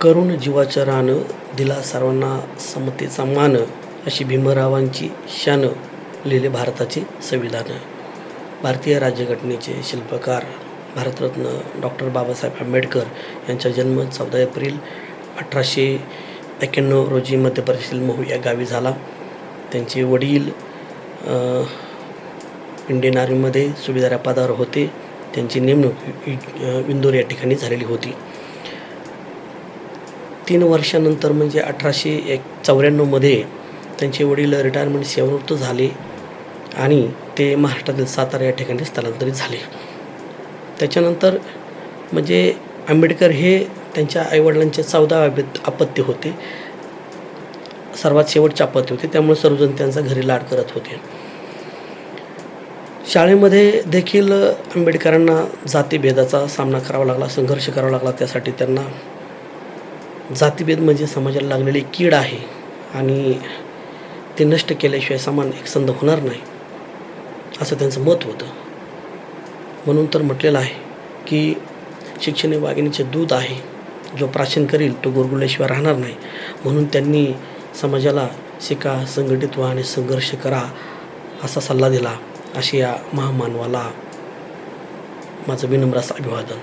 करुण जीवाचं रान दिला सर्वांना समतेचा मान अशी भीमरावांची शान लिहिले भारताचे संविधान. भारतीय राज्यघटनेचे शिल्पकार भारतरत्न डॉक्टर बाबासाहेब आंबेडकर यांचा जन्म चौदा एप्रिल अठराशे एक्क्याण्णव रोजी मध्य प्रदेशातील महू या गावी झाला. त्यांचे वडील इंडियन आर्मीमध्ये सुभेदार पदावर होते. त्यांची नेमणूक इंदोर या ठिकाणी झालेली होती. तीन वर्षानंतर म्हणजे अठराशे एक चौऱ्याण्णवमध्ये त्यांचे वडील रिटायरमेंट सेवानिवृत्त झाले आणि ते महाराष्ट्रातील सातारा या ठिकाणी स्थलांतरित झाले. त्याच्यानंतर म्हणजे आंबेडकर हे त्यांच्या आईवडिलांचे चौदा आपत्ती होते. सर्वात शेवटचे आपत्ती होते. त्यामुळे सर्वजण त्यांचा घरी लाड करत होते. शाळेमध्ये देखील आंबेडकरांना जातीभेदाचा सामना करावा लागला संघर्ष करावा लागला. त्यासाठी त्यांना जातीभेद म्हणजे समाजाला लागलेली कीड आहे आणि ते नष्ट केल्याशिवाय समान एकसंध होणार नाही असं त्यांचं मत होतं. म्हणून तर म्हटलेलं आहे की शिक्षण हे वाघिणीचे दूध आहे जो प्राचीन करील तो गुरगुरल्याशिवाय राहणार नाही. म्हणून त्यांनी समाजाला शिका संघटित व्हा आणि संघर्ष करा असा सल्ला दिला. अशी या महामानवाला माझं विनम्र असं अभिवादन.